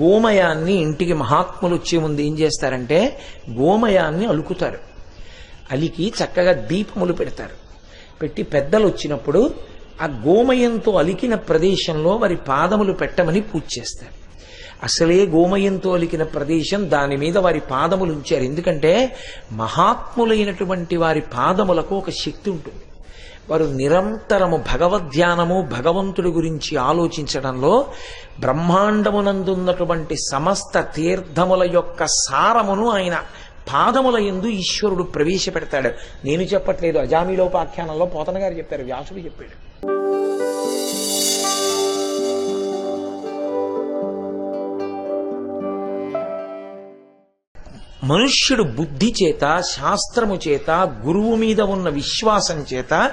గోమయాన్ని ఇంటికి మహాత్ములు వచ్చే ముందు ఏం చేస్తారంటే గోమయాన్ని అలుకుతారు. అలికి చక్కగా దీపములు పెడతారు. పెట్టి పెద్దలు వచ్చినప్పుడు ఆ గోమయంతో అలికిన ప్రదేశంలో వారి పాదములు పెట్టమని పూజ చేస్తారు. అసలే గోమయంతో అలికిన ప్రదేశం దాని మీద వారి పాదములు ఉంచారు. ఎందుకంటే మహాత్ములైనటువంటి వారి పాదములకు ఒక శక్తి ఉంటుంది. వారు నిరంతరము భగవద్ధ్యానము భగవంతుడి గురించి ఆలోచించడంలో బ్రహ్మాండమునందున్నటువంటి సమస్త తీర్థముల యొక్క సారమును ఆయన పాదముల ఎందు ఈశ్వరుడు ప్రవేశపెడతాడు. నేను చెప్పట్లేదు. అజామిలోపాఖ్యానంలో పోతన గారు చెప్పారు. వ్యాసుడు చెప్పాడు. మనుష్యుడు బుద్ధి చేత శాస్త్రము చేత గురువు మీద ఉన్న విశ్వాసం చేత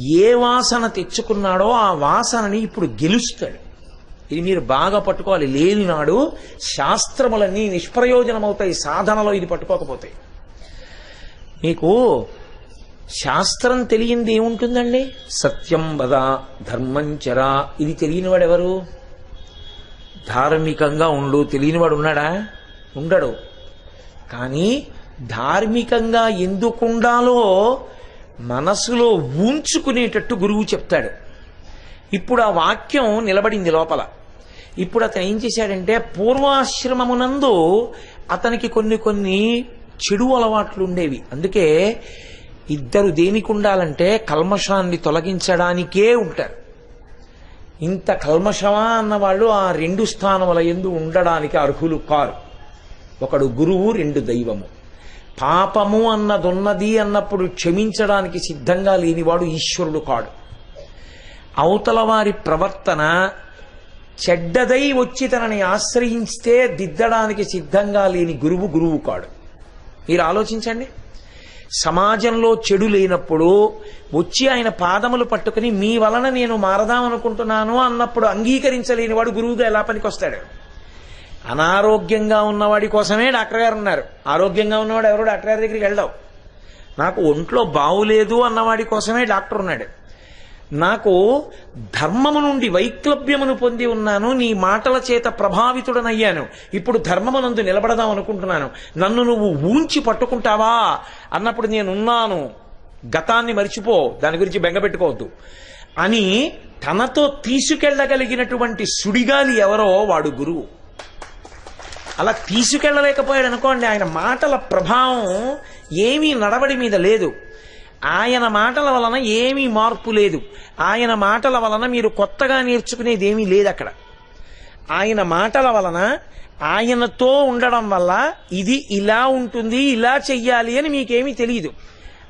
ఏ వాసన తెచ్చుకున్నాడో ఆ వాసనని ఇప్పుడు గెలుస్తాడు. ఇది మీరు బాగా పట్టుకోవాలి. లేని నాడు శాస్త్రములన్నీ నిష్ప్రయోజనమవుతాయి. సాధనలో ఇది పట్టుకోకపోతాయి మీకు శాస్త్రం తెలియంది ఏముంటుందండి? సత్యం వద ధర్మం చరా. ఇది తెలియనివాడు ఎవరు ధార్మికంగా ఉండు. తెలియనివాడు ఉన్నాడా? ఉండడు. కానీ ధార్మికంగా ఎందుకుండాలో మనసులో ఉంచుకునేటట్టు గురువు చెప్తాడు. ఇప్పుడు ఆ వాక్యం నిలబడింది లోపల. ఇప్పుడు అతను ఏం చేశాడంటే పూర్వాశ్రమమునందు అతనికి కొన్ని కొన్ని చెడు అలవాట్లు ఉండేవి. అందుకే ఇద్దరు దేనికి ఉండాలంటే కల్మషాన్ని తొలగించడానికే ఉంటారు. ఇంత కల్మషమా అన్నవాళ్ళు ఆ రెండు స్థానముల ఎందు ఉండడానికి అర్హులు కారు. ఒకడు గురువు రెండు దైవము. పాపము అన్నదున్నది అన్నప్పుడు క్షమించడానికి సిద్ధంగా లేనివాడు ఈశ్వరుడు కాడు. అవతల వారి ప్రవర్తన చెడ్డదై వచ్చి తనని ఆశ్రయిస్తే దిద్దడానికి సిద్ధంగా లేని గురువు గురువు కాడు మీరు ఆలోచించండి. సమాజంలో చెడు లేనప్పుడు వచ్చి ఆయన పాదములు పట్టుకుని మీ వలన నేను మారదామనుకుంటున్నాను అన్నప్పుడు అంగీకరించలేని వాడు గురువుగా ఎలా పనికొస్తాడు? అనారోగ్యంగా ఉన్నవాడి కోసమే డాక్టర్ గారు ఉన్నారు. ఆరోగ్యంగా ఉన్నవాడు ఎవరు డాక్టర్ గారి దగ్గరికి వెళ్ళావు. నాకు ఒంట్లో బాగులేదు అన్నవాడి కోసమే డాక్టర్ ఉన్నాడు. నాకు ధర్మము నుండి వైక్లభ్యమును పొంది ఉన్నాను నీ మాటల చేత ప్రభావితుడనయ్యాను. ఇప్పుడు ధర్మమునందు నిలబడదాం అనుకుంటున్నాను. నన్ను నువ్వు ఊంచి పట్టుకుంటావా? అన్నప్పుడు నేనున్నాను. గతాన్ని మరిచిపో. దాని గురించి బెంగపెట్టుకోవద్దు అని తనతో తీసుకెళ్ళగలిగినటువంటి సుడిగాలి ఎవరో వాడు గురువు. అలా తీసుకెళ్ళలేకపోయాడు అనుకోండి ఆయన మాటల ప్రభావం ఏమీ నడవడి మీద లేదు. ఆయన మాటల వలన ఏమీ మార్పు లేదు. ఆయన మాటల వలన మీరు కొత్తగా నేర్చుకునేది ఏమీ లేదు అక్కడ. ఆయన మాటల వలన ఆయనతో ఉండడం వల్ల ఇది ఇలా ఉంటుంది ఇలా చెయ్యాలి అని మీకేమీ తెలియదు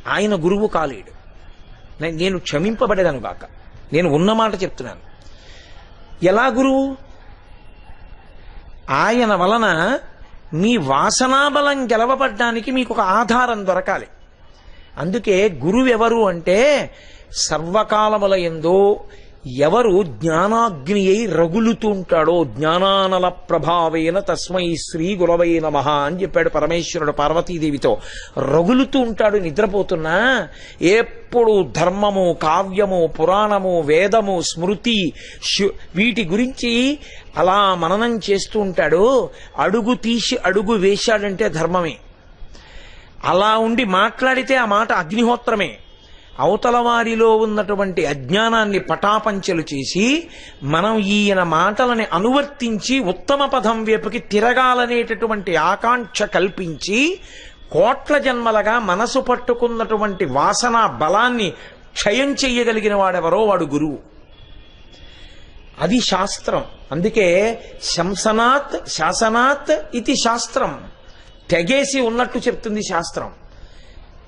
ఆయన గురువు కాలేడు. నేను క్షమింపబడేదాను కాక. నేను ఉన్న మాట చెప్తున్నాను. ఎలా గురువు? ఆయన వలన మీ వాసనాబలం గెలవబడ్డానికి మీకు ఒక ఆధారం దొరకాలి. అందుకే గురువెవరు అంటే సర్వకాలముల ఎందో ఎవరు జ్ఞానాగ్ని అయి రగులుతూ ఉంటాడో జ్ఞానానల ప్రభావేన తస్మై శ్రీ గురవై నమ అని చెప్పాడు పరమేశ్వరుడు పార్వతీదేవితో. రగులుతూ ఉంటాడు నిద్రపోతున్నా ఎప్పుడు ధర్మము కావ్యము పురాణము వేదము స్మృతి వీటి గురించి అలా మననం చేస్తూ ఉంటాడు. అడుగు తీసి అడుగు వేశాడంటే ధర్మమే. అలా ఉండి మాట్లాడితే ఆ మాట అగ్నిహోత్రమే. అవతల వారిలో ఉన్నటువంటి అజ్ఞానాన్ని పటాపంచలు చేసి మనం ఈయన మాటలని అనువర్తించి ఉత్తమ పదం వైపుకి తిరగాలనేటటువంటి ఆకాంక్ష కల్పించి కోట్ల జన్మలుగా మనసు పట్టుకున్నటువంటి వాసన బలాన్ని క్షయం చెయ్యగలిగిన వాడెవరో వాడు గురువు. అది శాస్త్రం. అందుకే శంసనాత్ శాసనాత్ ఇది శాస్త్రం. తెగేసి ఉన్నట్టు చెప్తుంది శాస్త్రం.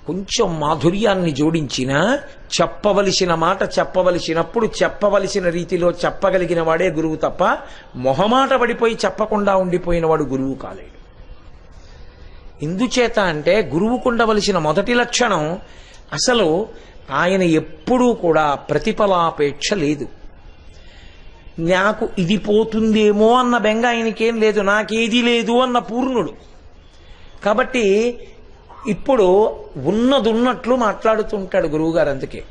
కొంచెం మాధుర్యాన్ని జోడించిన చెప్పవలసిన మాట చెప్పవలసినప్పుడు చెప్పవలసిన రీతిలో చెప్పగలిగిన వాడే గురువు తప్ప మొహమాట పడిపోయి చెప్పకుండా ఉండిపోయిన వాడు గురువు కాలేడు. ఎందుచేత అంటే గురువుకుండవలసిన మొదటి లక్షణం అసలు ఆయన ఎప్పుడూ కూడా ప్రతిఫలాపేక్ష లేదు. నాకు ఇది పోతుందేమో అన్న బెంగ ఆయనకేం లేదు నాకేది లేదు అన్న పూర్ణుడు. కాబట్టి ఇప్పుడు ఉన్నదున్నట్లు మాట్లాడుతుంటాడు గురువుగారు అందుకే.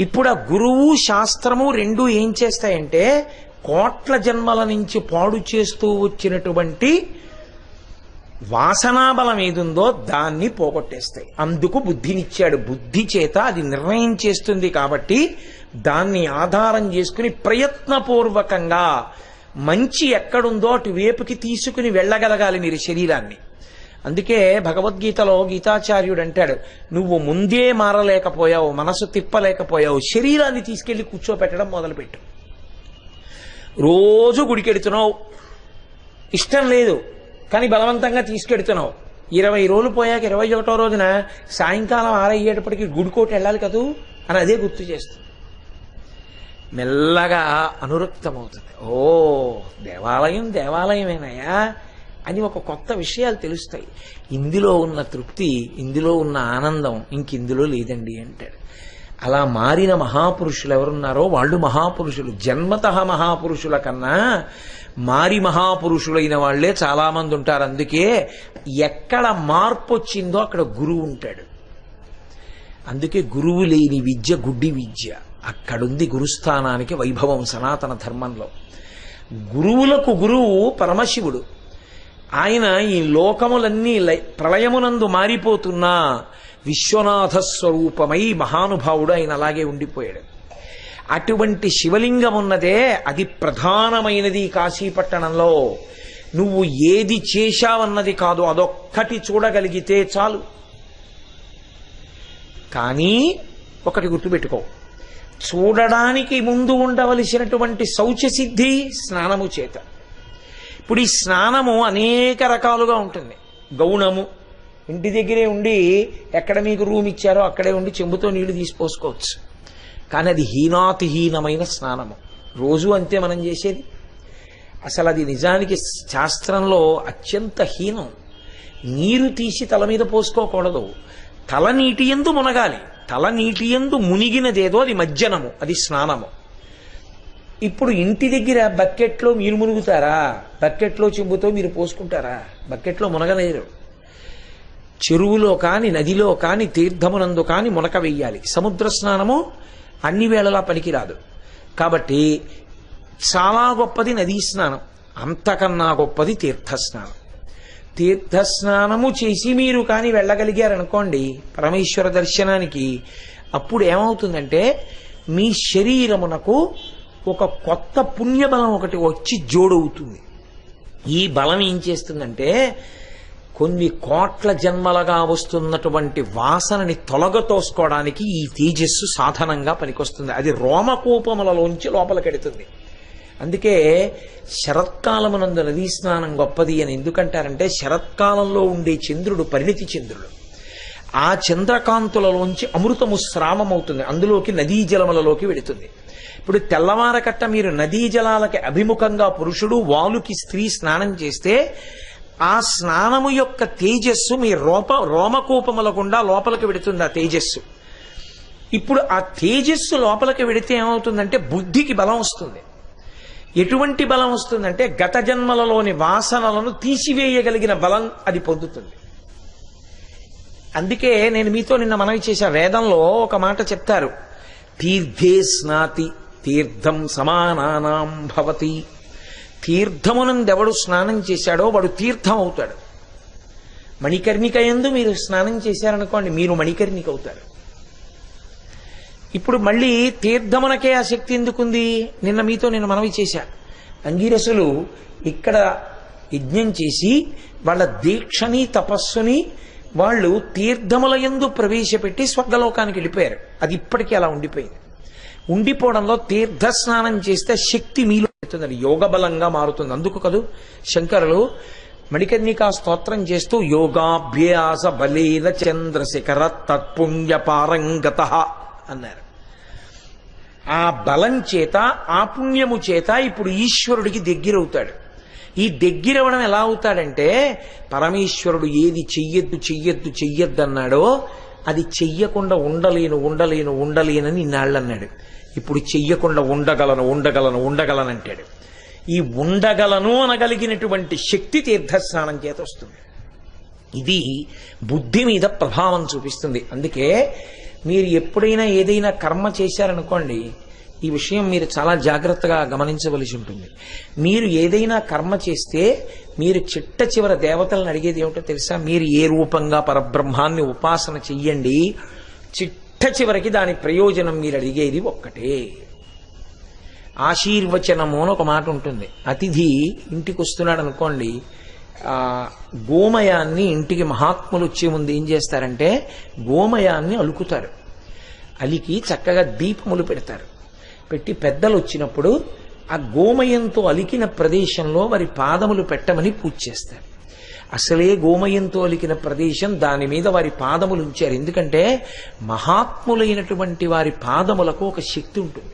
ఇప్పుడు ఆ గురువు శాస్త్రము రెండు ఏం చేస్తాయంటే కోట్ల జన్మల నుంచి పాడు చేస్తూ వచ్చినటువంటి వాసనాబలం ఏదుందో దాన్ని పోగొట్టేస్తాయి. అందుకు బుద్ధినిచ్చాడు. బుద్ధి చేత అది నిర్ణయం చేస్తుంది కాబట్టి దాన్ని ఆధారం చేసుకుని ప్రయత్నపూర్వకంగా మంచి ఎక్కడుందో అటువైపుకి తీసుకుని వెళ్ళగలగాలి మీరు శరీరాన్ని. అందుకే భగవద్గీతలో గీతాచార్యుడు అంటాడు నువ్వు ముందే మారలేకపోయావు మనసు తిప్పలేకపోయావు శరీరాన్ని తీసుకెళ్ళి కూర్చోపెట్టడం మొదలుపెట్టు. రోజు గుడికెడుతున్నావు. ఇష్టం లేదు కానీ బలవంతంగా తీసుకెడుతున్నావు. ఇరవై రోజులు పోయాక ఇరవై ఒకటో రోజున సాయంకాలం ఆరయ్యేటప్పటికి గుడికోటి వెళ్ళాలి కదూ? అని అదే గుర్తు చేస్తుంది మెల్లగా అనురక్తమవుతుంది. ఓ దేవాలయం దేవాలయమేనయ్యా. అని ఒక కొత్త విషయాలు తెలుస్తాయి. ఇందులో ఉన్న తృప్తి ఇందులో ఉన్న ఆనందం ఇంకిందులో లేదండి అంటాడు. అలా మారిన మహాపురుషులు ఎవరున్నారో వాళ్ళు మహాపురుషులు. జన్మత మహాపురుషుల కన్నా మారి మహాపురుషులైన వాళ్ళే చాలామంది ఉంటారు. అందుకే ఎక్కడ మార్పు వచ్చిందో అక్కడ గురువు ఉంటాడు. అందుకే గురువు లేని విద్య గుడ్డి విద్య. అక్కడుంది గురుస్థానానికి వైభవం సనాతన ధర్మంలో. గురువులకు గురువు పరమశివుడు. ఆయన ఈ లోకములన్నీ లై- ప్రళయమునందు మారిపోతున్నా విశ్వనాథ స్వరూపమై మహానుభావుడు ఆయన అలాగే ఉండిపోయాడు. అటువంటి శివలింగం ఉన్నదే అది ప్రధానమైనది కాశీపట్టణంలో. నువ్వు ఏది చేశావన్నది కాదు అదొక్కటి చూడగలిగితే చాలు. కానీ ఒకటి గుర్తుపెట్టుకో. చూడడానికి ముందు ఉండవలసినటువంటి శౌచసిద్ధి స్నానము చేత. ఇప్పుడు ఈ స్నానము అనేక రకాలుగా ఉంటుంది. గౌణము ఇంటి దగ్గరే ఉండి ఎక్కడ మీకు రూమ్ ఇచ్చారో అక్కడే ఉండి చెంబుతో నీళ్ళు తీసిపోసుకోవచ్చు. కానీ అది హీనాతిహీనమైన స్నానము. రోజు అంతే మనం చేసేది. అసలు అది నిజానికి శాస్త్రంలో అత్యంత హీనం. నీరు తీసి తల మీద పోసుకోకూడదు. తల నీటి ఎందు మునగాలి. తల నీటి ఎందు మునిగినదేదో అది మజ్జనము అది స్నానము. ఇప్పుడు ఇంటి దగ్గర బకెట్లో మీరు మునుగుతారా? బకెట్లో చెంబుతో మీరు పోసుకుంటారా? బకెట్లో మునగలేరు. చెరువులో కాని నదిలో కాని తీర్థమునందు కాని మునక వెయ్యాలి. సముద్ర స్నానము అన్ని వేళలా పనికిరాదు. కాబట్టి చాలా గొప్పది నదీ స్నానం. అంతకన్నా గొప్పది తీర్థస్నానం. తీర్థస్నానము చేసి మీరు కానీ వెళ్ళగలిగారనుకోండి పరమేశ్వర దర్శనానికి అప్పుడు ఏమవుతుందంటే మీ శరీరమునకు ఒక కొత్త పుణ్యబలం ఒకటి వచ్చి జోడవుతుంది. ఈ బలం ఏం చేస్తుందంటే కొన్ని కోట్ల జన్మలుగా వస్తున్నటువంటి వాసనని తొలగతోసుకోవడానికి ఈ తేజస్సు సాధనంగా పనికొస్తుంది. అది రోమకూపములలోంచి లోపలికెడుతుంది అందుకే శరత్కాలమునందు నదీ స్నానం గొప్పది అని ఎందుకంటారంటే శరత్కాలంలో ఉండే చంద్రుడు పరిణితి చంద్రుడు. ఆ చంద్రకాంతులలోంచి అమృతము స్రావమవుతుంది. అందులోకి నదీ జలములలోకి వెడుతుంది ఇప్పుడు తెల్లవారకట్ట మీరు నదీ జలాలకి అభిముఖంగా పురుషుడు వాలుకి స్త్రీ స్నానం చేస్తే ఆ స్నానము యొక్క తేజస్సు మీ రోప రోమకూపముల గుండా లోపలికి వెడుతుంది ఆ తేజస్సు. ఇప్పుడు ఆ తేజస్సు లోపలికి వెడితే ఏమవుతుందంటే బుద్ధికి బలం వస్తుంది. ఎటువంటి బలం వస్తుందంటే గత జన్మలలోని వాసనలను తీసివేయగలిగిన బలం అది పొందుతుంది. అందుకే నేను మీతో నిన్న మనవి చేశా వేదంలో ఒక మాట చెప్తారు తీర్థే స్నాతి తీర్థం సమానానాం భవతి. తీర్థమునందెవడు స్నానం చేశాడో వాడు తీర్థం అవుతాడు మణికర్ణిక ఎందు మీరు స్నానం చేశారనుకోండి మీరు మణికర్ణిక అవుతారు ఇప్పుడు మళ్ళీ తీర్థమునకే ఆ శక్తి ఎందుకుంది? నిన్న మీతో నేను మనవి చేశా. అంగీరసులు ఇక్కడ యజ్ఞం చేసి వాళ్ళ దీక్షని తపస్సుని వాళ్ళు తీర్థముల యందు ప్రవేశపెట్టి స్వర్గలోకానికి వెళ్ళిపోయారు. అది ఇప్పటికీ అలా ఉండిపోయింది. ఉండిపోవడంలో తీర్థ స్నానం చేస్తే శక్తి మీలో పెడుతుంది యోగ బలంగా మారుతుంది. అందుకు కదూ శంకరులు మణికర్ణికా స్తోత్రం చేస్తూ యోగాభ్యాస బలేన చంద్రశిఖర తత్పుణ్య పారంగత అన్నారు. ఆ బలం చేత ఆ పుణ్యము చేత ఇప్పుడు ఈశ్వరుడికి దగ్గరవుతాడు. ఈ దగ్గరవడం ఎలా అవుతాడంటే పరమేశ్వరుడు ఏది చెయ్యొద్దు చెయ్యొద్దు చెయ్యొద్దు అన్నాడో అది చెయ్యకుండా ఉండలేను ఉండలేను ఉండలేనని ఇన్నాళ్ళు అన్నాడు ఇప్పుడు చెయ్యకుండా ఉండగలను ఉండగలను ఉండగలనంటాడు ఈ ఉండగలను అనగలిగినటువంటి శక్తి తీర్థస్నానం చేత వస్తుంది. ఇది బుద్ధి మీద ప్రభావం చూపిస్తుంది. అందుకే మీరు ఎప్పుడైనా ఏదైనా కర్మ చేశారనుకోండి ఈ విషయం మీరు చాలా జాగ్రత్తగా గమనించవలసి ఉంటుంది. మీరు ఏదైనా కర్మ చేస్తే మీరు చిట్ట చివర దేవతలను అడిగేది ఏమిటో తెలుసా? మీరు ఏ రూపంగా పరబ్రహ్మాన్ని ఉపాసన చెయ్యండి చిట్ట చివరికి దాని ప్రయోజనం మీరు అడిగేది ఒక్కటే. ఆశీర్వచనము అని ఒక మాట ఉంటుంది. అతిథి ఇంటికి వస్తున్నాడు అనుకోండి ఆ గోమయాన్ని ఇంటికి మహాత్ములు వచ్చే ముందు ఏం చేస్తారంటే గోమయాన్ని అలుకుతారు. అలికి చక్కగా దీపములు పెడతారు. పెట్టి పెద్దలు వచ్చినప్పుడు ఆ గోమయంతో అలికిన ప్రదేశంలో వారి పాదములు పెట్టమని పూజ చేస్తారు. అసలే గోమయంతో అలికిన ప్రదేశం దాని మీద వారి పాదములు ఉంచారు. ఎందుకంటే మహాత్ములైనటువంటి వారి పాదములకు ఒక శక్తి ఉంటుంది.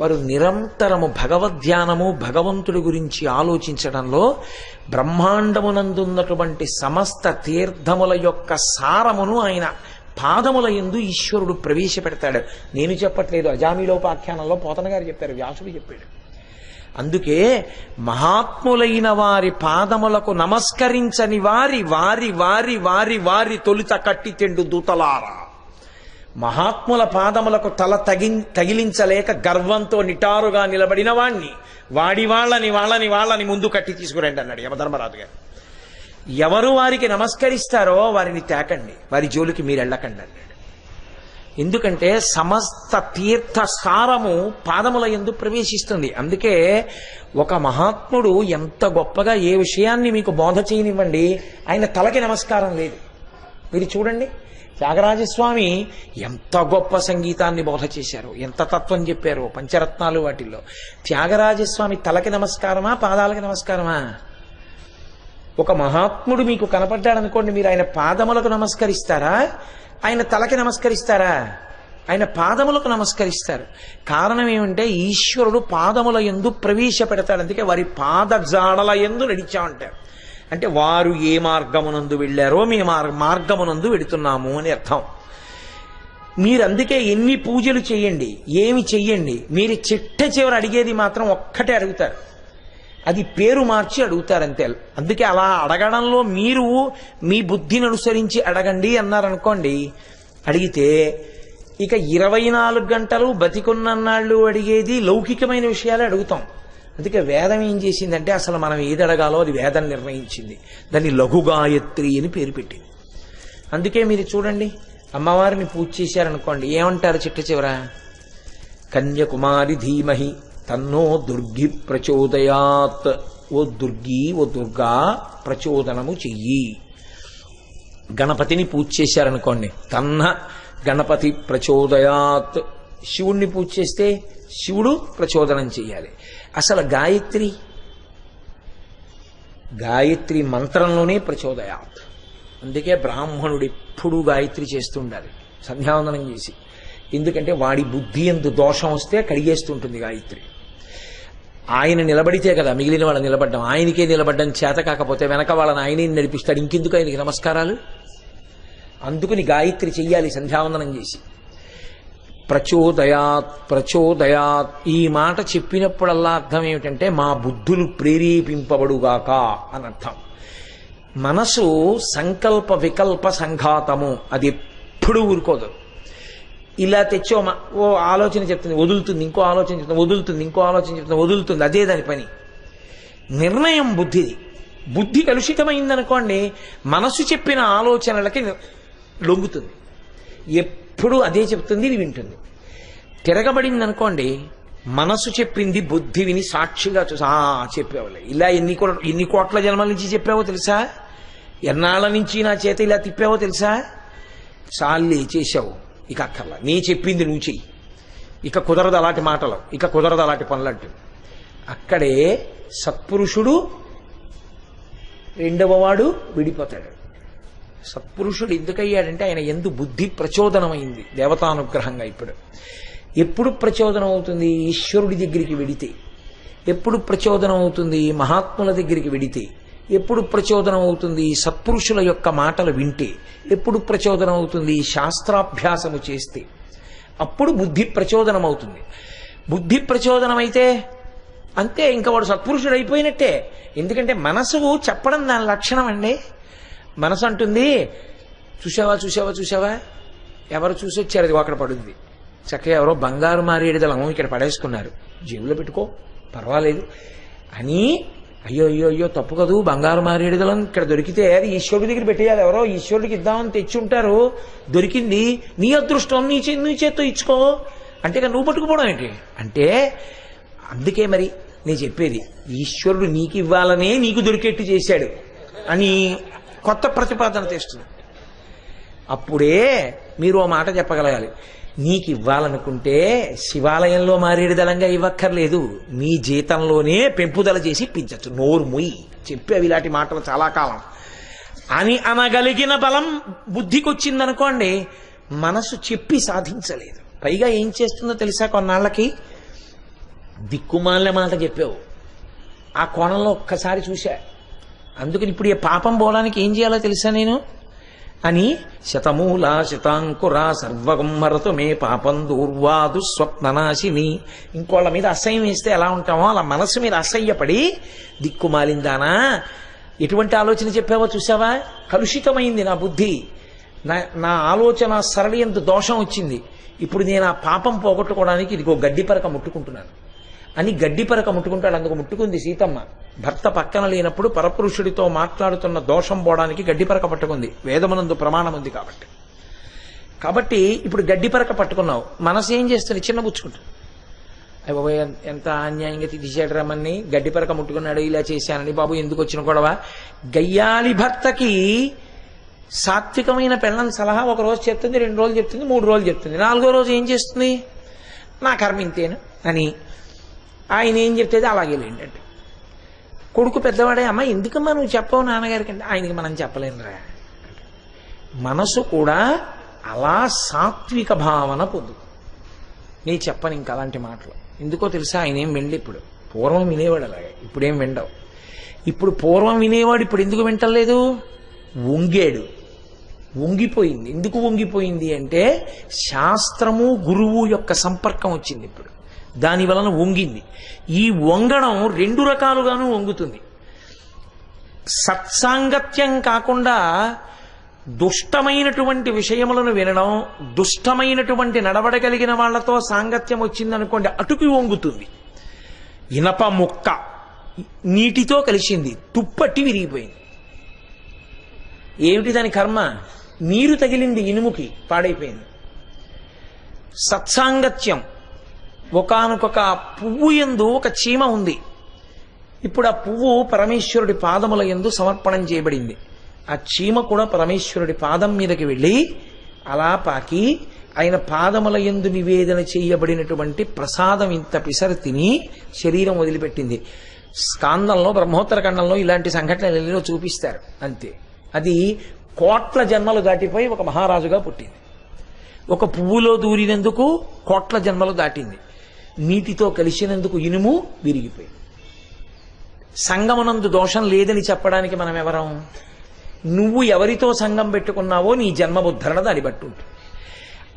వారు నిరంతరము భగవద్ధ్యానము భగవంతుడి గురించి ఆలోచించడంలో బ్రహ్మాండమునందున్నటువంటి సమస్త తీర్థముల యొక్క సారమును ఆయన పాదముల ఎందు ఈశ్వరుడు ప్రవేశపెడతాడు. నేను చెప్పట్లేదు. అజామిలోపాఖ్యానంలో పోతన గారు చెప్పారు. వ్యాసుడు చెప్పాడు. అందుకే మహాత్ములైన వారి పాదములకు నమస్కరించని వారి వారి వారి వారి వారి తొలుత కట్టి తెండు దూతలారా. మహాత్ముల పాదములకు తల తగి తగిలించలేక గర్వంతో నిటారుగా నిలబడిన వాణ్ణి. వాడి వాళ్ళని వాళ్ళని వాళ్ళని ముందు కట్టి తీసుకురండి అన్నాడు యమధర్మరాజు గారు. ఎవరు వారికి నమస్కరిస్తారో వారిని తేకండి వారి జోలికి మీరు వెళ్ళకండి అన్నాడు ఎందుకంటే సమస్త తీర్థ సారము పాదముల ఎందు ప్రవేశిస్తుంది. అందుకే ఒక మహాత్ముడు ఎంత గొప్పగా ఏ విషయాన్ని మీకు బోధ చేయనివ్వండి ఆయన తలకి నమస్కారం లేదు. మీరు చూడండి త్యాగరాజస్వామి ఎంత గొప్ప సంగీతాన్ని బోధ చేశారు ఎంత తత్వం చెప్పారు పంచరత్నాలు వాటిల్లో. త్యాగరాజస్వామి తలకి నమస్కారమా పాదాలకి నమస్కారమా? ఒక మహాత్ముడు మీకు కనపడ్డాడు అనుకోండి మీరు ఆయన పాదములకు నమస్కరిస్తారా? ఆయన తలకి నమస్కరిస్తారా? ఆయన పాదములకు నమస్కరిస్తారు. కారణం ఏమంటే ఈశ్వరుడు పాదముల ఎందు ప్రవేశపెడతాడు. అందుకే వారి పాద జాడల ఎందు నడిచామంటారు అంటే వారు ఏ మార్గమునందు వెళ్ళారో మీ మార్ మార్గమునందు వెడుతున్నాము అని అర్థం. మీరు అందుకే ఎన్ని పూజలు చేయండి ఏమి చెయ్యండి మీరు చిట్ట చివరి అడిగేది మాత్రం ఒక్కటే అడుగుతారు. అది పేరు మార్చి అడుగుతారంతే. అందుకే అలా అడగడంలో మీరు మీ బుద్ధిని అనుసరించి అడగండి అన్నారనుకోండి అడిగితే ఇక ఇరవై నాలుగు గంటలు బతికున్నన్నాళ్ళు అడిగేది లౌకికమైన విషయాలు అడుగుతాం. అందుకే వేదం ఏం చేసిందంటే అసలు మనం ఏది అడగాలో అది వేదం నిర్ణయించింది. దాన్ని లఘు గాయత్రి అని పేరు పెట్టింది. అందుకే మీరు చూడండి అమ్మవారిని పూజ చేశారనుకోండి ఏమంటారు చిట్ట చివర? కన్యకుమారి ధీమహి. తన్నో దుర్గి ప్రచోదయాత్. ఓ దుర్గి ఓ దుర్గా ప్రచోదనము చెయ్యి. గణపతిని పూజ చేశారనుకోండి తన్న గణపతి ప్రచోదయాత్. శివుణ్ణి పూజ చేస్తే శివుడు ప్రచోదనం చెయ్యాలి. అసలు గాయత్రి? గాయత్రి మంత్రంలోనే ప్రచోదయాత్. అందుకే బ్రాహ్మణుడు ఎప్పుడూ గాయత్రి చేస్తుండాలి సంధ్యావందనం చేసి. ఎందుకంటే వాడి బుద్ధి ఎందు దోషం వస్తే కడిగేస్తుంటుంది గాయత్రి. ఆయన నిలబడితే కదా మిగిలిన వాళ్ళు నిలబడ్డం. ఆయనకే నిలబడ్డం చేత కాకపోతే వెనక వాళ్ళని ఆయనే నడిపిస్తాడు. ఇంకెందుకు ఆయనకి నమస్కారాలు? అందుకుని గాయత్రి చెయ్యాలి సంధ్యావందనం చేసి. ప్రచోదయాత్ ప్రచోదయాత్. ఈ మాట చెప్పినప్పుడల్లా అర్థం ఏమిటంటే మా బుద్ధులు ప్రేరేపింపబడుగాక అని అర్థం. మనసు సంకల్ప వికల్ప సంఘాతము. అది ఎప్పుడు ఊరుకోదు. ఇలా తెచ్చో మా- ఓ ఆలోచన చెప్తుంది వదులుతుంది ఇంకో ఆలోచన చెప్తుంది వదులుతుంది ఇంకో ఆలోచన చెప్తుంది వదులుతుంది అదే దాని పని. నిర్ణయం బుద్ధిది బుద్ధి కలుషితమైందనుకోండి మనసు చెప్పిన ఆలోచనలకి లొంగుతుంది. ఎప్పుడు అదే చెప్తుంది ఇది వింటుంది. తిరగబడింది అనుకోండి మనసు చెప్పింది బుద్ధి విని సాక్షిగా చూసా చెప్పేవాళ్ళు. ఇలా ఎన్ని కో ఎన్ని కోట్ల జన్మల నుంచి చెప్పావో తెలుసా? ఎన్నాళ్ళ నుంచి నా చేత ఇలా తిప్పావో తెలుసా? చాలే చేశావు ఇక అక్కర్లా. నీ చెప్పింది నువ్వు చెయ్యి. ఇక కుదరదు అలాంటి మాటలు. ఇక కుదరదు అలాంటి పనులు అక్కడే సత్పురుషుడు రెండవ వాడు విడిపోతాడు. సత్పురుషుడు ఎందుకయ్యాడంటే ఆయన ఎందు బుద్ధి ప్రచోదనమైంది. దేవతానుగ్రహంగా ఇప్పుడు. ఎప్పుడు ప్రచోదనం అవుతుంది? ఈశ్వరుడి దగ్గరికి వెడితే. ఎప్పుడు ప్రచోదనం అవుతుంది? మహాత్ముల దగ్గరికి వెడితే. ఎప్పుడు ప్రచోదనం అవుతుంది? సత్పురుషుల యొక్క మాటలు వింటే ఎప్పుడు ప్రచోదనం అవుతుంది? శాస్త్రాభ్యాసము చేస్తే అప్పుడు బుద్ధి ప్రచోదనం అవుతుంది. బుద్ధి ప్రచోదనం అయితే అంతే ఇంకా వాడు సత్పురుషుడు అయిపోయినట్టే. ఎందుకంటే మనసు చెప్పడం దాని లక్షణం అండి. మనసు అంటుంది చూసావా చూసావా చూసావా ఎవరు చూసి వచ్చారు? అది అక్కడ పడుద్ది చక్కగా ఎవరో బంగారు మారేడుదలం ఇక్కడ పడేసుకున్నారు. జేబులో పెట్టుకో పర్వాలేదు. అని అయ్యో అయ్యో అయ్యో తప్పు కదూ? బంగారు మారేడుదలం ఇక్కడ దొరికితే అది ఈశ్వరుడి దగ్గర పెట్టేయాలి ఎవరో? ఈశ్వరుడికి ఇద్దామని తెచ్చి ఉంటారు దొరికింది నీ అదృష్టం నీ చే నీ చేత్తో ఇచ్చుకో. అంటే నువ్వు పట్టుకుపోవడం ఏంటి? అంటే అందుకే మరి నేను చెప్పేది ఈశ్వరుడు నీకు ఇవ్వాలనే నీకు దొరికేట్టు చేశాడు అని కొత్త ప్రతిపాదన తెస్తుంది. అప్పుడే మీరు ఓ మాట చెప్పగలగాలి. నీకు ఇవ్వాలనుకుంటే శివాలయంలో మారేడుదలంగా ఇవ్వక్కర్లేదు. మీ జీతంలోనే పెంపుదల చేసి ఇప్పించచ్చు నోరు ముయ్యి చెప్పేవి ఇలాంటి మాటలు చాలా కాలం. అని అనగలిగిన బలం బుద్ధికొచ్చిందనుకోండి మనసు చెప్పి సాధించలేదు. పైగా ఏం చేస్తుందో తెలుసా కొన్నాళ్ళకి? దిక్కుమాలిన మాట చెప్పావు. ఆ కోణంలో ఒక్కసారి చూశా. అందుకని ఇప్పుడు ఈ పాపం పోవడానికి ఏం చేయాలో తెలుసా నేను? అని శతమూల శతాంకుర సర్వగుమ్మరతు మే పాపం దూర్వాదు స్వప్ననాశిని. ఇంకోళ్ళ మీద అసహ్యం వేస్తే ఎలా ఉంటామో అలా మనసు మీద అసహ్యపడి దిక్కుమాలిందానా? ఎటువంటి ఆలోచన చెప్పావో చూసావా కలుషితమైంది నా బుద్ధి. నా నా ఆలోచన సరళి ఎంత దోషం వచ్చింది. ఇప్పుడు నేను ఆ పాపం పోగొట్టుకోవడానికి ఇదిగో గడ్డి పరక ముట్టుకుంటున్నాను. అని గడ్డి పరక ముట్టుకుంటాడు. అందుకు ముట్టుకుంది సీతమ్మ. భర్త పక్కన లేనప్పుడు పరపురుషుడితో మాట్లాడుతున్న దోషం పోవడానికి గడ్డి పరక పట్టుకుంది. వేదమునందు ప్రమాణం ఉంది కాబట్టి. కాబట్టి ఇప్పుడు గడ్డి పరక పట్టుకున్నావు. మనసు ఏం చేస్తుంది? చిన్న పుచ్చుకుంటుంది బాబోయ్ ఎంత అన్యాయంగా తీసేడు రమ్మని గడ్డి పరక ముట్టుకున్నాడు ఇలా చేశానని బాబు ఎందుకు వచ్చిన గొడవ? గయ్యాలి భర్తకి సాత్వికమైన పెళ్ళం సలహా ఒక రోజు చెప్తుంది రెండు రోజులు చెప్తుంది మూడు రోజులు చెప్తుంది. నాలుగో రోజు ఏం చేస్తుంది? నా కర్మ ఇంతేను? అని ఆయన ఏం చెప్తే అలాగే లేండి కొడుకు పెద్దవాడే అమ్మ ఎందుకమ్మా నువ్వు చెప్పవు నాన్నగారికి? అంటే ఆయనకి మనం చెప్పలేనురా మనసు కూడా అలా సాత్విక భావన పొందు. నీ చెప్పను ఇంకా అలాంటి మాటలు. ఎందుకో తెలుసా ఆయన ఏం విండి ఇప్పుడు. పూర్వం వినేవాడు అలాగే ఇప్పుడేం విండవు. ఇప్పుడు పూర్వం వినేవాడు ఇప్పుడు ఎందుకు వింటలేదు? వంగాడు. వంగిపోయింది. ఎందుకు వంగిపోయింది అంటే శాస్త్రము గురువు యొక్క సంపర్కం వచ్చింది ఇప్పుడు. దాని వలన వంగింది. ఈ వంగడం రెండు రకాలుగాను వంగుతుంది. సత్సాంగత్యం కాకుండా దుష్టమైనటువంటి విషయములను వినడం దుష్టమైనటువంటి నడవడగలిగిన వాళ్ళతో సాంగత్యం వచ్చిందనుకోండి అటుకి వంగుతుంది. ఇనప ముక్క నీటితో కలిసింది తుప్పట్టి విరిగిపోయింది. ఏమిటి దాని కర్మ? నీరు తగిలింది ఇనుముకి పాడైపోయింది. సత్సాంగత్యం ఒకానొక పువ్వు ఎందు ఒక చీమ ఉంది. ఇప్పుడు ఆ పువ్వు పరమేశ్వరుడి పాదముల ఎందు సమర్పణం చేయబడింది. ఆ చీమ కూడా పరమేశ్వరుడి పాదం మీదకి వెళ్ళి అలా పాకి ఆయన పాదముల ఎందు నివేదన చేయబడినటువంటి ప్రసాదం ఇంత పిసరు తిని శరీరం వదిలిపెట్టింది. స్కాందంలో బ్రహ్మోత్తర ఖండంలో ఇలాంటి సంఘటనలు ఎన్నో చూపిస్తారు. అంతే. అది కోట్ల జన్మలు దాటిపోయి ఒక మహారాజుగా పుట్టింది. ఒక పువ్వులో దూరినందుకు కోట్ల జన్మలు దాటింది. నీటితో కలిసినందుకు ఇనుము విరిగిపోయింది. సంగమనందు దోషం లేదని చెప్పడానికి మనం ఎవరం? నువ్వు ఎవరితో సంఘం పెట్టుకున్నావో నీ జన్మబుద్ధరణ దాన్ని బట్టి ఉంటుంది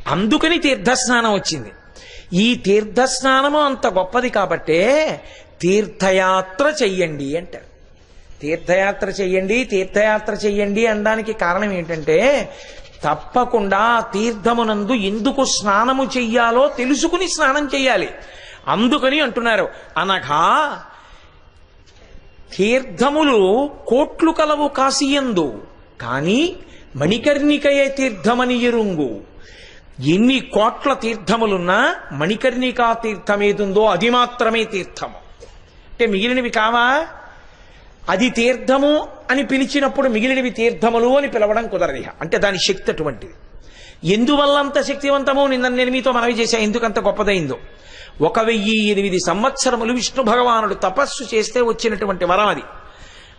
అందుకని తీర్థస్నానం వచ్చింది. ఈ తీర్థస్నానము అంత గొప్పది కాబట్టే తీర్థయాత్ర చెయ్యండి అంటారు. తీర్థయాత్ర చెయ్యండి తీర్థయాత్ర చెయ్యండి అనడానికి కారణం ఏంటంటే తప్పకుండా తీర్థమునందు ఎందుకు స్నానము చెయ్యాలో తెలుసుకుని స్నానం చెయ్యాలి. అందుకని అంటున్నారు అనగా తీర్థములు కోట్లు కలవు కాశీయందు కానీ మణికర్ణికయే తీర్థమని ఎరుంగు. ఎన్ని కోట్ల తీర్థములున్నా మణికర్ణికా తీర్థమేదుందో అది మాత్రమే తీర్థము. అంటే మిగిలినవి కావా? అది తీర్థము అని పిలిచినప్పుడు మిగిలినవి తీర్థములు అని పిలవడం కుదరదు అంటే దాని శక్తి అటువంటిది. ఎందువల్ల అంత శక్తివంతమో? నిన్న నేను మీతో మనవి చేశా ఎందుకంత గొప్పదైందో ఒక వెయ్యి ఎనిమిది సంవత్సరములు విష్ణు భగవానుడు తపస్సు చేస్తే వచ్చినటువంటి వరం అది.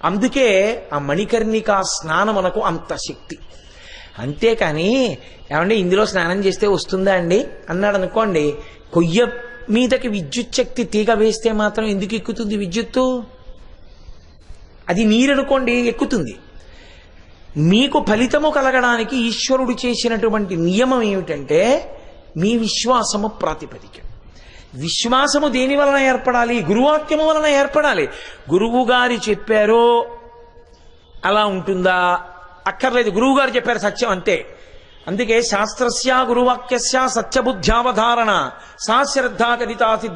అందుకే ఆ మణికర్ణికా స్నానమునకు అంత శక్తి. అంతేకాని ఏమంటే ఇందులో స్నానం చేస్తే వస్తుందా అండి? అన్నాడు అనుకోండి కొయ్య మీదకి విద్యుత్ శక్తి తీగ వేస్తే మాత్రం ఎందుకు ఎక్కుతుంది విద్యుత్తు? అది నీరనుకోండి ఎక్కుతుంది. మీకు ఫలితము కలగడానికి ఈశ్వరుడు చేసినటువంటి నియమం ఏమిటంటే మీ విశ్వాసము ప్రాతిపదిక. విశ్వాసము దేని వలన ఏర్పడాలి? గురువాక్యము వలన ఏర్పడాలి. గురువు గారి చెప్పారో అలా ఉంటుందా? అక్కర్లేదు. గురువు గారు చెప్పారు సత్యం అంతే. అందుకే శాస్త్రస్య గురువాక్యస్య సత్యబుద్ధ్యావధారణ. సా శ్రద్ధా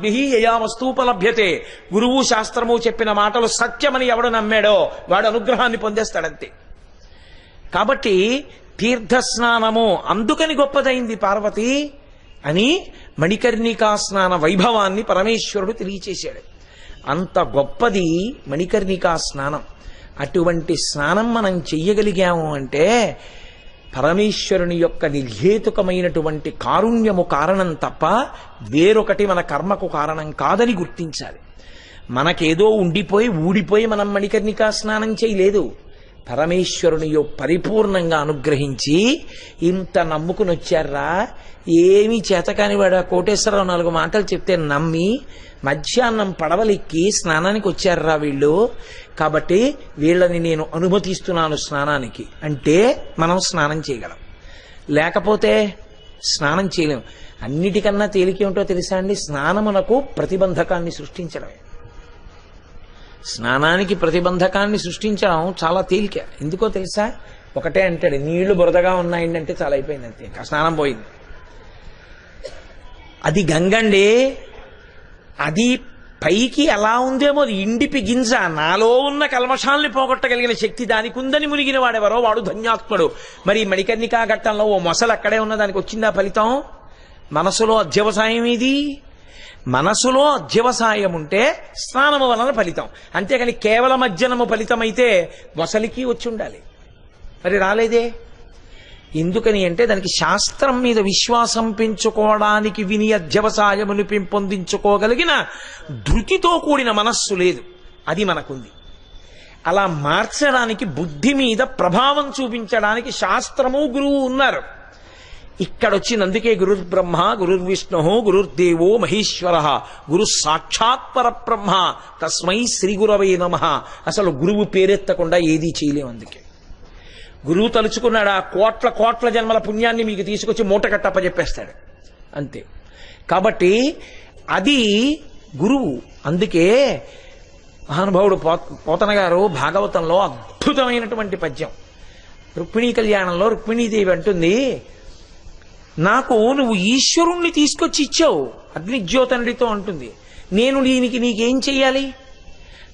యయా వస్తూపలభ్యతే గురువు శాస్త్రము చెప్పిన మాటలు సత్యమని ఎవడు నమ్మాడో వాడు అనుగ్రహాన్ని పొందేస్తాడంతే. కాబట్టి తీర్థస్నానము అందుకని గొప్పదైంది పార్వతి అని మణికర్ణికా స్నాన వైభవాన్ని పరమేశ్వరుడు తెలియచేశాడు. అంత గొప్పది మణికర్ణికా స్నానం అటువంటి స్నానం మనం చెయ్యగలిగాము అంటే పరమేశ్వరుని యొక్క నిర్హేతుకమైనటువంటి కారుణ్యము కారణం తప్ప వేరొకటి మన కర్మకు కారణం కాదని గుర్తించాలి. మనకేదో ఉండిపోయి ఊడిపోయి మనం మణికర్ణికా స్నానం చేయలేదు. పరమేశ్వరుని పరిపూర్ణంగా అనుగ్రహించి ఇంత నమ్ముకుని వచ్చారా ఏమీ చేతకాని వాడు ఆ కోటేశ్వరరావు నాలుగు మాటలు చెప్తే నమ్మి మధ్యాహ్నం పడవలెక్కి స్నానానికి వచ్చారా వీళ్ళు? కాబట్టి వీళ్ళని నేను అనుమతిస్తున్నాను స్నానానికి. అంటే మనం స్నానం చేయగలం. లేకపోతే స్నానం చేయలేం. అన్నిటికన్నా తేలికేమిటో తెలుసా అండి? స్నానమునకు ప్రతిబంధకాన్ని సృష్టించడమే స్నానానికి ప్రతిబంధకాన్ని సృష్టించడం చాలా తేలిక. ఎందుకో తెలుసా? ఒకటే అంటాడు నీళ్ళు బురదగా ఉన్నాయండి అంటే చాలా అయిపోయింది అంతే. ఇంకా స్నానం పోయింది. అది గంగండి అది పైకి ఎలా ఉందేమో అది ఇండిపి గింజ. నాలో ఉన్న కల్మషాల్ని పోగొట్టగలిగిన శక్తి దానికి ఉందని మునిగిన వాడెవరో వాడు ధన్యాత్ముడు. మరి మణికర్ణికా ఘట్టంలో ఓ మొసలు అక్కడే ఉన్న దానికి వచ్చిందా ఫలితం? మనసులో అధ్యవసాయం ఇది మనసులో అధ్యవసాయం ఉంటే స్నానము వలన ఫలితం. అంతేకాని కేవల మజ్జనము ఫలితమైతే మొసలికి వచ్చి ఉండాలి. మరి రాలేదే? ఎందుకని అంటే దానికి శాస్త్రం మీద విశ్వాసం పెంచుకోవడానికి విని అధ్యవసాయమును పెంపొందించుకోగలిగిన ధృతితో కూడిన మనస్సు లేదు. అది మనకుంది. అలా మార్చడానికి బుద్ధి మీద ప్రభావం చూపించడానికి శాస్త్రము గురువు ఉన్నారు. ఇక్కడ వచ్చినందుకే గురుర్ బ్రహ్మ గురుర్ విష్ణు గురుర్దేవో మహేశ్వర. గురు సాక్షాత్ పరబ్రహ్మ. తస్మై శ్రీ గురవై నమ. అసలు గురువు పేరెత్తకుండా ఏదీ చేయలేము అందుకే. గురువు తలుచుకున్నాడు ఆ కోట్ల కోట్ల జన్మల పుణ్యాన్ని మీకు తీసుకొచ్చి మూట కట్టప్పచెప్పేస్తాడు అంతే. కాబట్టి అది గురువు. అందుకే మహానుభావుడు పోతన గారు భాగవతంలో అద్భుతమైనటువంటి పద్యం. రుక్మిణీ కళ్యాణంలో రుక్మిణీదేవి అంటుంది నాకు నువ్వు ఈశ్వరుణ్ణి తీసుకొచ్చి ఇచ్చావు. అగ్నిజ్యోతనుడితో అంటుంది. నేను దీనికి నీకేం చెయ్యాలి?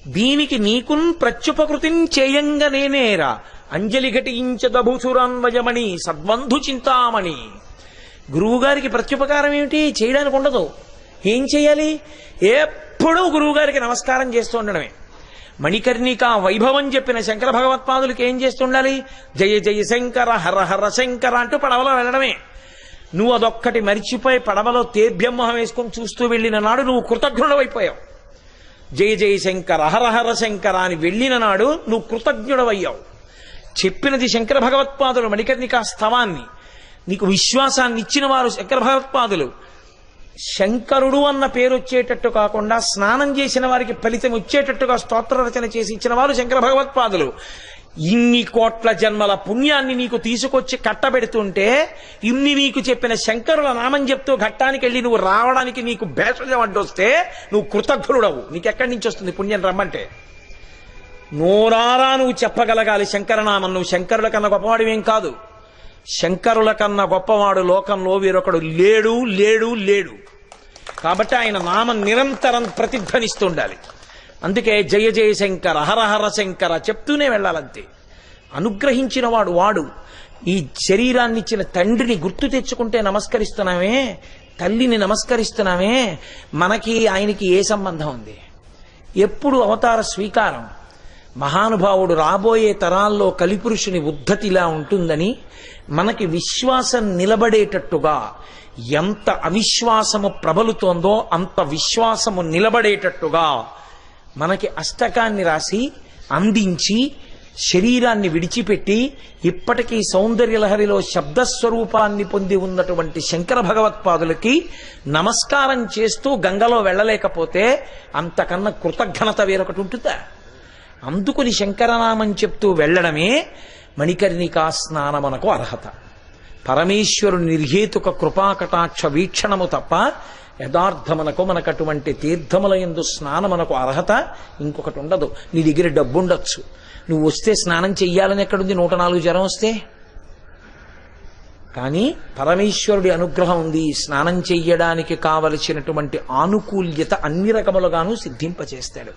దీనికి నీకున్ ప్రత్యుపకృతిం చేయంగా నేనేరా. అంజలి ఘటించదభూసురాన్వయమణి సద్బంధు చింతామణి. గురువుగారికి ప్రత్యుపకారం ఏమిటి? చేయడానికి ఉండదు. ఏం చేయాలి ఎప్పుడూ గురువుగారికి నమస్కారం చేస్తూ ఉండడమే. మణికర్ణిక వైభవం చెప్పిన శంకర భగవత్పాదులకి ఏం చేస్తుండాలి జయ జయ శంకర హర హర శంకర అంటూ పడవలో వెళ్ళడమే. నువ్వు అదొక్కటి మరిచిపోయి పడవలో తేభ్యమ్మహం వేసుకొని చూస్తూ వెళ్ళిన నాడు నువ్వు కృతజ్ఞుడవైపోయావు. జయ జయ శంకర హరహర శంకర అని వెళ్ళిన నాడు నువ్వు కృతజ్ఞుడవయ్యావు. చెప్పినది శంకర భగవత్పాదులు మణికర్ణిక స్తవాన్ని. నీకు విశ్వాసాన్ని ఇచ్చిన వారు శంకర భగవత్పాదులు. శంకరుడు అన్న పేరు వచ్చేటట్టు కాకుండా స్నానం చేసిన వారికి ఫలితం వచ్చేటట్టుగా స్తోత్ర రచన చేసి ఇచ్చిన వారు శంకర భగవత్పాదులు. ఇన్ని కోట్ల జన్మల పుణ్యాన్ని నీకు తీసుకొచ్చి కట్టబెడుతుంటే ఇన్ని నీకు చెప్పిన శంకరుల నామం చెప్తూ ఘట్టానికి వెళ్ళి నువ్వు రావడానికి నీకు భేషజం అడ్డొస్తే నువ్వు కృతజ్ఞుడవు. నీకెక్కడి నుంచి వస్తుంది పుణ్యం రమ్మంటే? నోరారా నువ్వు చెప్పగలగాలి శంకరనామం. నువ్వు శంకరుల కన్నా గొప్పవాడు ఏం కాదు. శంకరుల కన్నా గొప్పవాడు లోకంలో వీరొకడు లేడు లేడు లేడు. కాబట్టి ఆయన నామం నిరంతరం ప్రతిధ్వనిస్తుండాలి అందుకే జయ జయ శంకర హరహర శంకర చెప్తూనే వెళ్ళాలంతే. అనుగ్రహించిన వాడు. వాడు ఈ శరీరాన్ని ఇచ్చిన తండ్రిని గుర్తు తెచ్చుకుంటే నమస్కరిస్తున్నామే తల్లిని నమస్కరిస్తున్నామే మనకి ఆయనకి ఏ సంబంధం ఉంది? ఎప్పుడు అవతార స్వీకారం? మహానుభావుడు రాబోయే తరాల్లో కలిపురుషుని ఉద్ధతిలా ఉంటుందని మనకి విశ్వాసం నిలబడేటట్టుగా ఎంత అవిశ్వాసము ప్రబలుతోందో అంత విశ్వాసము నిలబడేటట్టుగా మనకి అష్టకాన్ని రాసి అందించి శరీరాన్ని విడిచిపెట్టి ఇప్పటికీ సౌందర్యలహరిలో శబ్దస్వరూపాన్ని పొంది ఉన్నటువంటి శంకర భగవత్పాదులకి నమస్కారం చేస్తూ గంగలో వెళ్ళలేకపోతే అంతకన్నా కృతజ్ఞత వేరొకటి ఉంటుందా? అందుకుని శంకరనామం చెప్తూ వెళ్ళడమే మణికర్ణికా స్నానమనకు అర్హత. పరమేశ్వరుని నిర్హేతుక కృపాకటాక్ష వీక్షణము తప్ప యథార్థమనకు మనకు అటువంటి తీర్థముల ఎందు స్నానమనకు అర్హత ఇంకొకటి ఉండదు. నీ దగ్గర డబ్బు ఉండొచ్చు. నువ్వు వస్తే స్నానం చెయ్యాలని ఎక్కడుంది? నూట నాలుగు జ్వరం వస్తే? కానీ పరమేశ్వరుడి అనుగ్రహం ఉంది. స్నానం చెయ్యడానికి కావలసినటువంటి ఆనుకూల్యత అన్ని రకములుగాను సిద్ధింపచేస్తాడు.